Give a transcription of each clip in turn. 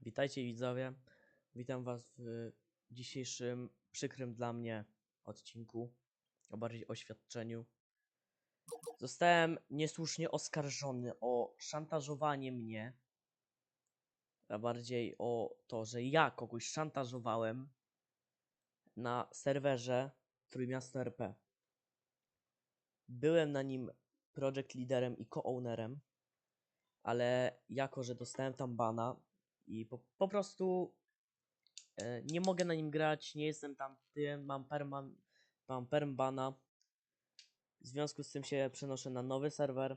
Witajcie widzowie. Witam was w dzisiejszym przykrym dla mnie odcinku, a bardziej oświadczeniu. Zostałem niesłusznie oskarżony o szantażowanie mnie, a bardziej o to, że ja kogoś szantażowałem na serwerze Trójmiasto RP. Byłem na nim project liderem i co-ownerem, ale jako, że dostałem tam bana i po, po prostu e, nie mogę na nim grać, nie jestem tam tym, mam perman, mam perm bana. W związku z tym się przenoszę na nowy serwer,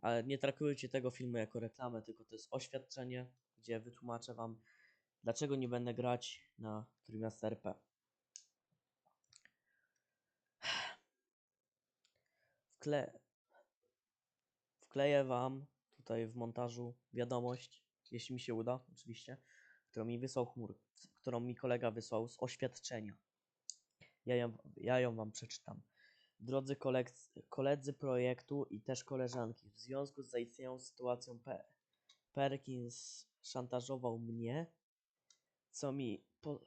ale nie traktujcie tego filmu jako reklamę, tylko to jest oświadczenie, gdzie wytłumaczę wam, dlaczego nie będę grać na Trójmiasto RP. Wkle... Wkleję wam tutaj w montażu wiadomość, jeśli mi się uda, oczywiście, którą mi wysłał chmur, którą mi kolega wysłał z oświadczenia. Ja ją, ja ją wam przeczytam. Drodzy koledzy projektu i też koleżanki, w związku z zaistniałą sytuacją P- Perkins szantażował mnie, co mi po-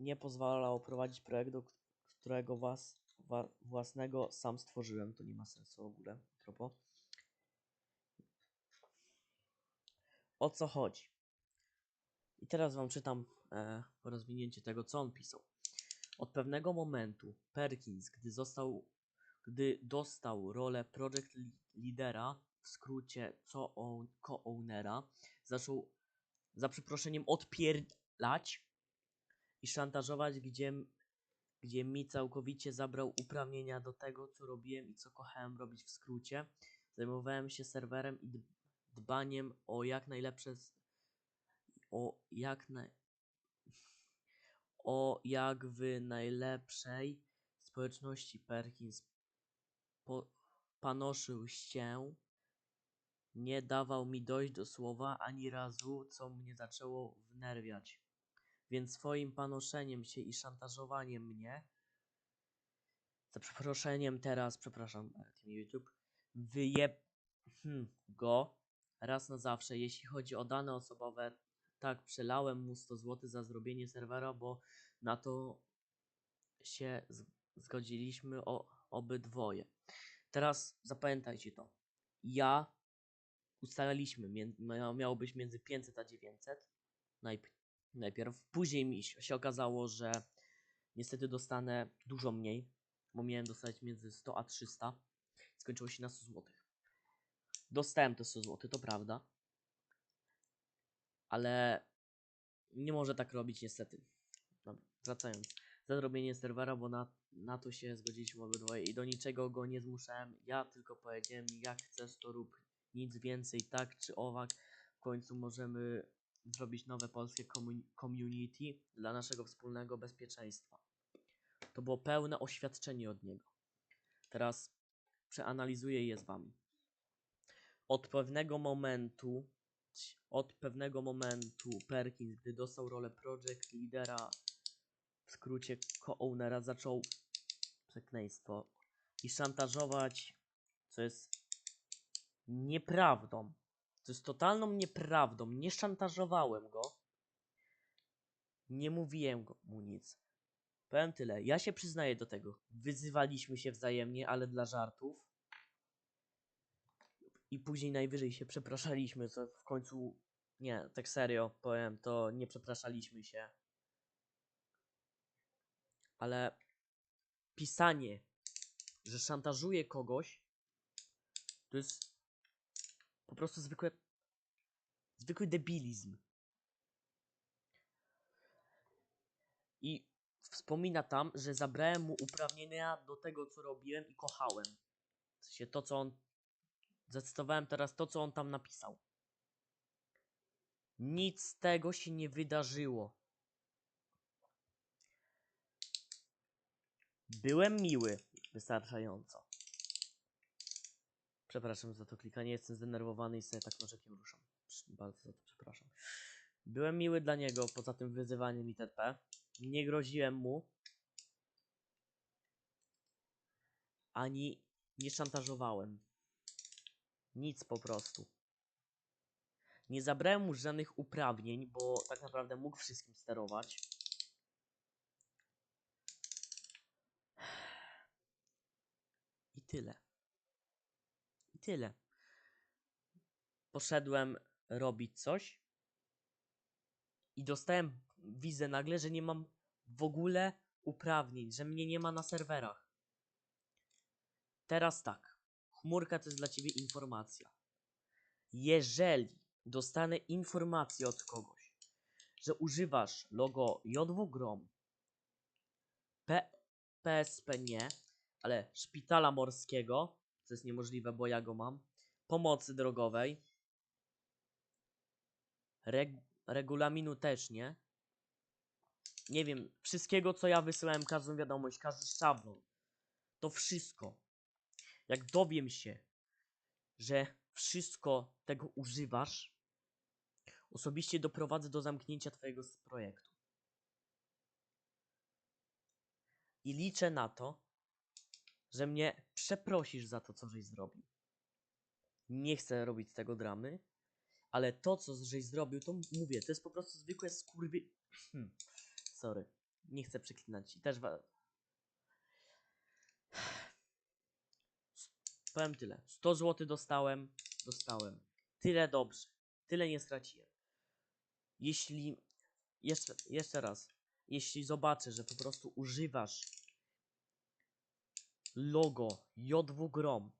nie pozwalało prowadzić projektu, którego was, wa- własnego sam stworzyłem. To nie ma sensu w ogóle. a o co chodzi. I teraz wam czytam e, rozwinięcie tego, co on pisał. Od pewnego momentu Perkins, gdy został, gdy dostał rolę project li- lidera, w skrócie co own- co-ownera, zaczął za przeproszeniem odpierdlać i szantażować, gdzie, gdzie mi całkowicie zabrał uprawnienia do tego, co robiłem i co kochałem robić w skrócie. Zajmowałem się serwerem i dbaniem o jak najlepsze o jak naj o jak w najlepszej społeczności Perkins po, panoszył się nie dawał mi dojść do słowa ani razu, co mnie zaczęło wnerwiać. Więc swoim panoszeniem się i szantażowaniem mnie, za przeproszeniem teraz, przepraszam, YouTube, wyjeb hmm, go raz na zawsze. Jeśli chodzi o dane osobowe, tak, przelałem mu 100 zł za zrobienie serwera, bo na to się zgodziliśmy o, obydwoje. Teraz zapamiętajcie to. Ja ustaliliśmy, miało być między 500 a 900 najp- najpierw. Później mi się okazało, że niestety dostanę dużo mniej, bo miałem dostać między 100 a 300. Skończyło się na 100 zł. Dostałem te 100 zł, to prawda. Ale nie może tak robić niestety. Dobra, wracając. Za zrobienie serwera, bo na, na to się zgodziliśmy obydwoje i do niczego go nie zmuszałem. Ja tylko powiedziałem, jak chcesz to rób. Nic więcej, tak czy owak. W końcu możemy zrobić nowe polskie commu- community dla naszego wspólnego bezpieczeństwa. To było pełne oświadczenie od niego. Teraz przeanalizuję je z wami. Od pewnego momentu, od pewnego momentu Perkins, gdy dostał rolę project lidera, w skrócie co-ownera, zaczął przekleństwo i szantażować, co jest nieprawdą. To jest totalną nieprawdą. Nie szantażowałem go. Nie mówiłem mu nic. Powiem tyle. Ja się przyznaję do tego. Wyzywaliśmy się wzajemnie, ale dla żartów. I później najwyżej się przepraszaliśmy, co w końcu. Nie, tak serio powiem, to nie przepraszaliśmy się. Ale pisanie, że szantażuje kogoś, to jest po prostu zwykłe. Zwykły debilizm. I wspomina tam, że zabrałem mu uprawnienia do tego, co robiłem i kochałem. W sensie to, co on. Zacytowałem teraz to, co on tam napisał. Nic z tego się nie wydarzyło. Byłem miły wystarczająco. Przepraszam za to klikanie, jestem zdenerwowany i sobie tak nożekiem ruszam. Bardzo za to przepraszam. Byłem miły dla niego, poza tym wyzywaniem itp. Nie groziłem mu. Ani nie szantażowałem. Nic po prostu. Nie zabrałem mu żadnych uprawnień, bo tak naprawdę mógł wszystkim sterować. I tyle. I tyle. Poszedłem robić coś i dostałem wizę nagle, że nie mam w ogóle uprawnień, że mnie nie ma na serwerach. Teraz tak. Chmurka to jest dla ciebie informacja. Jeżeli dostanę informację od kogoś, że używasz logo JW Grom, P PSP nie, ale szpitala morskiego, co jest niemożliwe, bo ja go mam, pomocy drogowej, reg regulaminu też nie, nie wiem, wszystkiego co ja wysyłałem, każdą wiadomość, każdy szablon, to wszystko. Jak dowiem się, że wszystko tego używasz, osobiście doprowadzę do zamknięcia twojego projektu. I liczę na to, że mnie przeprosisz za to, co żeś zrobił. Nie chcę robić z tego dramy, ale to, co żeś zrobił, to mówię, to jest po prostu zwykłe skurwy... Hmm. Sorry, nie chcę przeklinać. I też. Powiem tyle. 100 zł dostałem, dostałem. Tyle dobrze. Tyle nie straciłem. Jeśli... Jeszcze, jeszcze raz. Jeśli zobaczę, że po prostu używasz logo JW Grom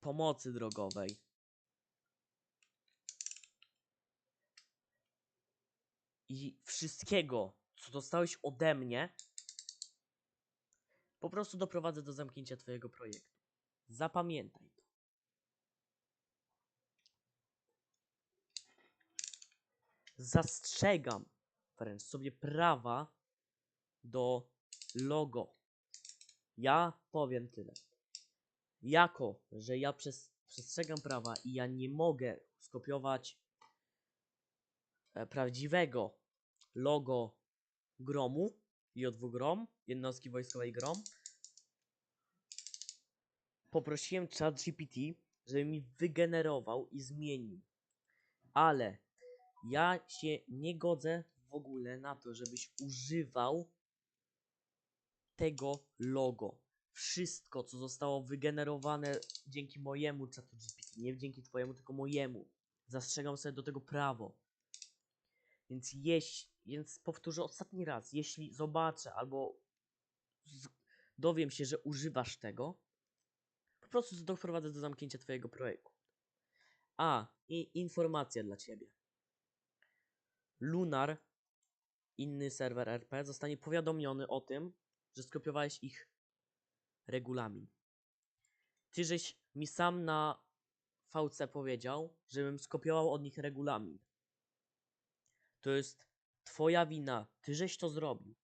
pomocy drogowej i wszystkiego, co dostałeś ode mnie, po prostu doprowadzę do zamknięcia twojego projektu. Zapamiętaj to. Zastrzegam wręcz sobie prawa do logo. Ja powiem tyle. Jako, że ja przez, przestrzegam prawa i ja nie mogę skopiować e, prawdziwego logo Gromu, JW Grom, jednostki wojskowej Grom, poprosiłem ChatGPT, żeby mi wygenerował i zmienił. Ale ja się nie godzę w ogóle na to, żebyś używał tego logo. Wszystko, co zostało wygenerowane dzięki mojemu czatu GPT, nie dzięki twojemu, tylko mojemu. Zastrzegam sobie do tego prawo. Więc jeśli, więc powtórzę ostatni raz, jeśli zobaczę albo dowiem się, że używasz tego, po prostu doprowadzę do zamknięcia twojego projektu. A, i informacja dla ciebie. Lunar, inny serwer RP, zostanie powiadomiony o tym, że skopiowałeś ich regulamin. Ty żeś mi sam na VC powiedział, żebym skopiował od nich regulamin. To jest twoja wina. Ty żeś to zrobił.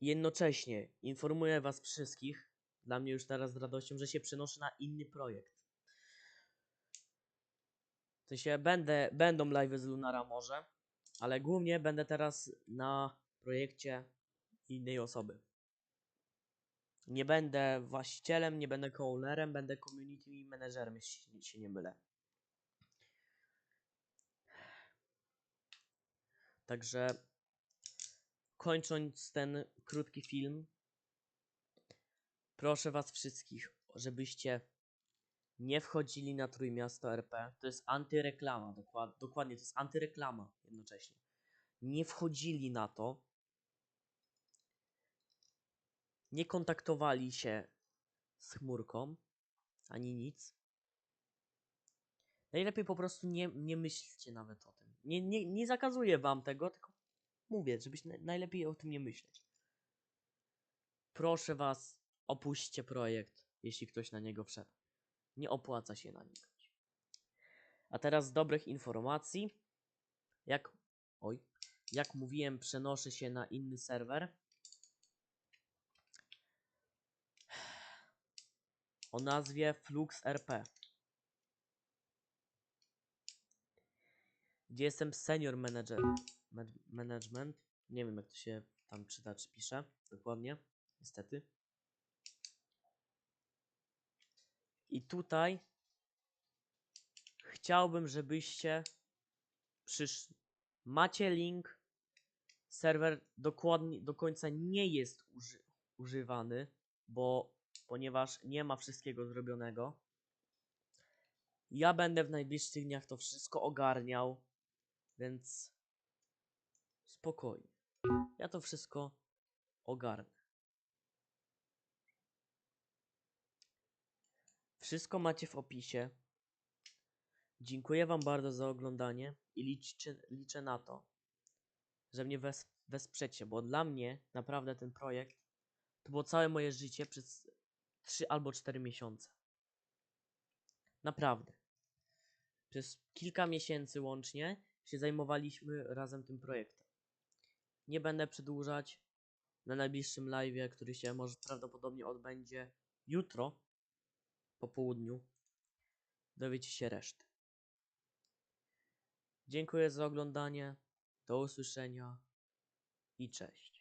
Jednocześnie informuję was wszystkich, dla mnie już teraz z radością, że się przenoszę na inny projekt. W sensie będę, będą live z Lunara może, ale głównie będę teraz na projekcie innej osoby. Nie będę właścicielem, nie będę co-ownerem, będę community managerem, jeśli się nie mylę. Także kończąc ten krótki film, proszę was wszystkich, żebyście nie wchodzili na Trójmiasto RP. To jest antyreklama, dokład, dokładnie, to jest antyreklama jednocześnie. Nie wchodzili na to, nie kontaktowali się z chmurką, ani nic. Najlepiej po prostu nie, nie myślcie nawet o tym. Nie, nie, nie zakazuję wam tego, tylko mówię, żebyś na, najlepiej o tym nie myśleć. Proszę was, opuśćcie projekt, jeśli ktoś na niego wszedł. Nie opłaca się na niego. A teraz z dobrych informacji. Jak. Oj. Jak mówiłem, przenoszę się na inny serwer. O nazwie Flux RP. Gdzie jestem senior manager. Management. Nie wiem, jak to się tam czyta, czy pisze. Dokładnie. Niestety. I tutaj chciałbym, żebyście przyszli. Macie link. Serwer dokładnie do końca nie jest uży używany, bo ponieważ nie ma wszystkiego zrobionego. Ja będę w najbliższych dniach to wszystko ogarniał, więc spokojnie. Ja to wszystko ogarnę. Wszystko macie w opisie. Dziękuję Wam bardzo za oglądanie i liczę, liczę na to, że mnie wes wesprzecie, bo dla mnie naprawdę ten projekt to było całe moje życie przez 3 albo 4 miesiące. Naprawdę. Przez kilka miesięcy łącznie się zajmowaliśmy razem tym projektem. Nie będę przedłużać. Na najbliższym live, który się może prawdopodobnie odbędzie jutro po południu, dowiecie się reszty. Dziękuję za oglądanie. Do usłyszenia i cześć.